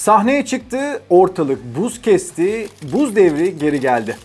Sahneye çıktı, ortalık buz kesti, buz devri geri geldi.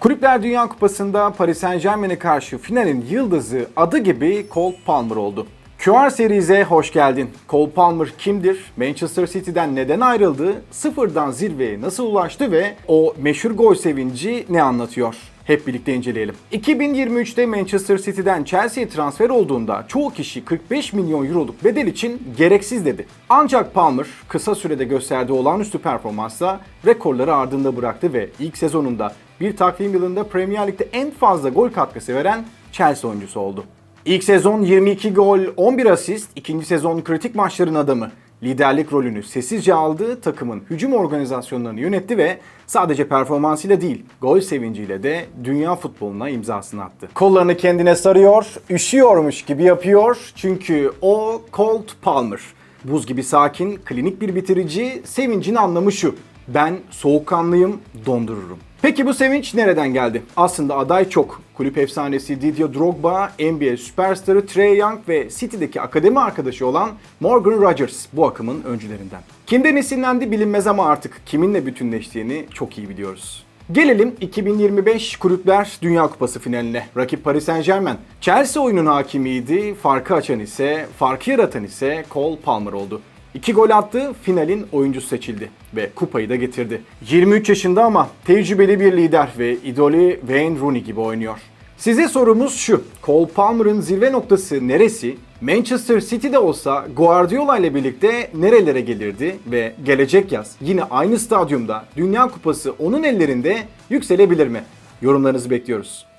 Kulüpler Dünya Kupası'nda Paris Saint Germain'e karşı finalin yıldızı adı gibi Cole Palmer oldu. QR Series'e hoş geldin. Cole Palmer kimdir? Manchester City'den neden ayrıldı? Sıfırdan zirveye nasıl ulaştı ve o meşhur gol sevinci ne anlatıyor? Hep birlikte inceleyelim. 2023'te Manchester City'den Chelsea'ye transfer olduğunda çoğu kişi 45 milyon euroluk bedel için gereksiz dedi. Ancak Palmer kısa sürede gösterdiği olağanüstü performansla rekorları ardında bıraktı ve ilk sezonunda bir takvim yılında Premier Lig'de en fazla gol katkısı veren Chelsea oyuncusu oldu. İlk sezon 22 gol, 11 asist, ikinci sezon kritik maçların adamı. Liderlik rolünü sessizce aldı, takımın hücum organizasyonlarını yönetti ve sadece performansıyla değil, gol sevinciyle de dünya futboluna imzasını attı. Kollarını kendine sarıyor, üşüyormuş gibi yapıyor çünkü o Colt Palmer. Buz gibi sakin, klinik bir bitirici, sevincin anlamı şu. Ben soğukkanlıyım, dondururum. Peki bu sevinç nereden geldi? Aslında aday çok. Kulüp efsanesi Didier Drogba, NBA süperstarı Trey Young ve City'deki akademi arkadaşı olan Morgan Rodgers bu akımın öncülerinden. Kimden esinlendi bilinmez ama artık kiminle bütünleştiğini çok iyi biliyoruz. Gelelim 2025 Kulüpler Dünya Kupası finaline. Rakip Paris Saint Germain. Chelsea oyunun hakimiydi, farkı açan ise, farkı yaratan ise Cole Palmer oldu. İki gol attı, finalin oyuncusu seçildi ve kupayı da getirdi. 23 yaşında ama tecrübeli bir lider ve idolü Wayne Rooney gibi oynuyor. Size sorumuz şu, Cole Palmer'ın zirve noktası neresi? Manchester City'de olsa Guardiola ile birlikte nerelere gelirdi ve gelecek yaz yine aynı stadyumda Dünya Kupası onun ellerinde yükselebilir mi? Yorumlarınızı bekliyoruz.